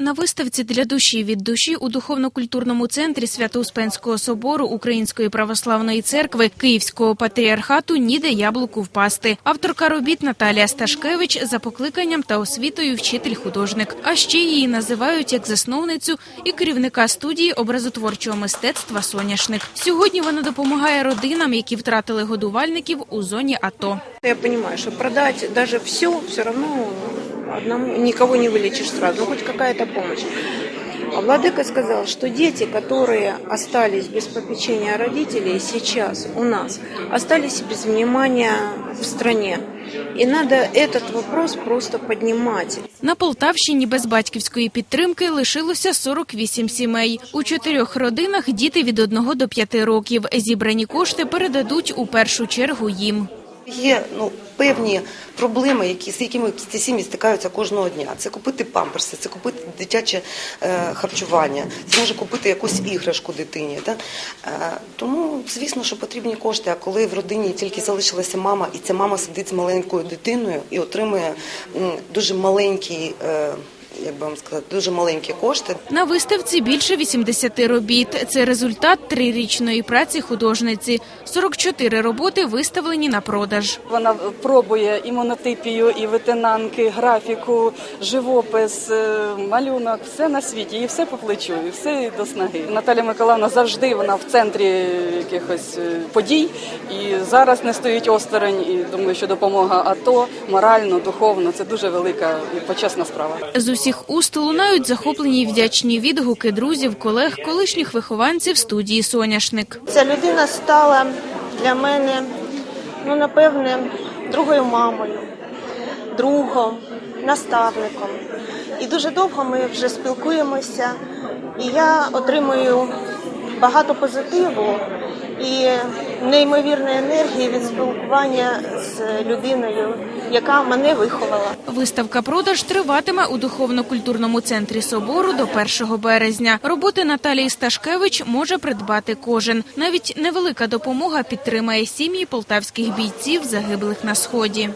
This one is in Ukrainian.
На виставці для душі від душі у духовно-культурному центрі Свято-Успенського собору Української православної церкви Київського патріархату ніде яблуку впасти. Авторка робіт Наталія Сташкевич за покликанням та освітою вчитель-художник. А ще її називають як засновницю і керівника студії образотворчого мистецтва Соняшник. Сьогодні вона допомагає родинам, які втратили годувальників у зоні АТО. Я понимаю, что продать даже все, все равно одному никого не вылечишь сразу, ну, хоть какая-то помощь. А Владыка сказал, что дети, которые остались без попечения родителей сейчас у нас, остались без внимания в стране. И надо этот вопрос просто поднимать. На Полтавщині без батьківської підтримки лишилося 48 сімей. У чотирьох родинах діти від 1 до 5 років. Зібрані кошти передадуть у першу чергу їм. Є ну певні проблеми, які з якими ці сім'ї стикаються кожного дня. Це купити памперси, це купити дитяче е, харчування, це може купити якусь іграшку дитині. Да? Е, тому, звісно, що потрібні кошти. А коли в родині тільки залишилася мама, і ця мама сидить з маленькою дитиною і отримує м, дуже маленький. Е, як би вам сказати, дуже маленькі кошти. На виставці більше 80 робіт. Це результат трирічної праці художниці. 44 роботи виставлені на продаж. Вона пробує і монотипію, і витинанки, графіку, живопис, е, малюнок, все на світі, і все по плечу, і все до снаги. Наталя Миколаївна завжди вона в центрі якихось е, подій, і зараз не стоїть осторонь. І думаю, що допомога АТО морально, духовно це дуже велика і почесна справа. З усіх уст лунають захоплені й вдячні відгуки друзів, колег, колишніх вихованців студії Соняшник. Ця людина стала для мене, ну напевне, другою мамою, другом, наставником. І дуже довго ми вже спілкуємося, і я отримую багато позитиву і неймовірної енергії від спілкування з людиною, яка мене виховала. Виставка продаж триватиме у духовно-культурному центрі собору до 1 березня. Роботи Наталії Сташкевич може придбати кожен. Навіть невелика допомога підтримає сім'ї полтавських бійців, загиблих на сході.